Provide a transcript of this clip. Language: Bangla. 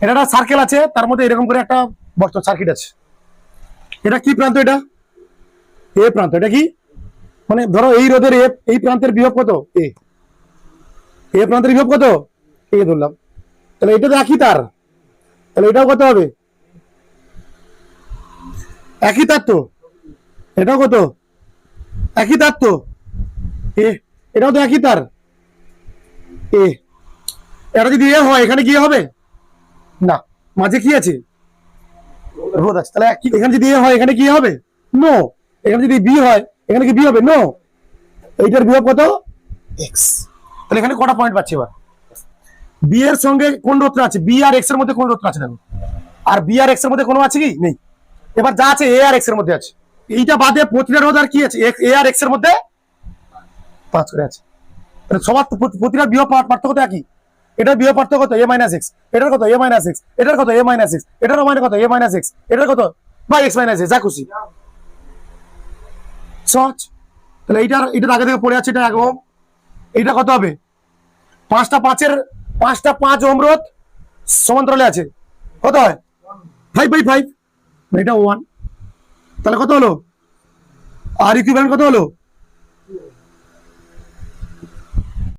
এটা একটা সার্কেল আছে, তার মধ্যে এরকম করে একটা বস্ত সার্কিট আছে। এটা কি প্রান্ত এটা? এ প্রান্ত, এটা কি? মানে ধরো এই রোদের এ, এই প্রান্তের বিভব কত? এ। এ প্রান্তের বিভব কত? এ ধরলাম। তাহলে এটা তো একই তার। তাহলে এটাও কত হবে? একই তার তো। এটাও কত? একই তার তো। এ, এটাও তো একই তার। এ। এটা যদি এ হয়, এখানে গিয়ে হবে? না। মাঝে কি আছে? রোদ আছে। তাহলে কি- এখানে যদি এ হয় এখানে কি হবে? নো এখানে যদি বি হয় এখানে কি বি হবে? নো এইটার বিভব কত? এক্স তাহলে এখানে কটা পয়েন্ট পাচ্ছি এবার? বি এর সঙ্গে কোন রোধটা আছে? বি আর এক্সের মধ্যে কোন রোধটা আছে? দেখো। আর বি আর এক্সের মধ্যে কোনো আছে কি? নেই। এবার যা আছে এ আর এক্সের মধ্যে আছে। এইটা বাদে প্রতিটা রোধ আর কি আছে? এ আর এক্সের মধ্যে পাঁচ করে আছে। সবার প্রতিটা বিহ পার্থক্য একই। এটার বিহ পার্থক্য কত? এ মাইনাস এক্স এটার কত? এ মাইনাস এক্স এটার কত? এ মাইনাস এক্স এটার মানে কত? এ মাইনাস এক্স এটার কত? বা এক্স মাইনাস এক্স যা খুশি। সহজ? তাহলে এইটার এটার আগে থেকে পড়ে আছে, এটা এক ওম এইটা কত হবে? পাঁচটা পাঁচের পাঁচটা পাঁচ ওম রোধ সমান্তরালে আছে। কত হয়? ফাইভ বাই ফাইভ এটা ওয়ান তাহলে কত হলো? আর ইকুইভ্যালেন্ট কত হলো?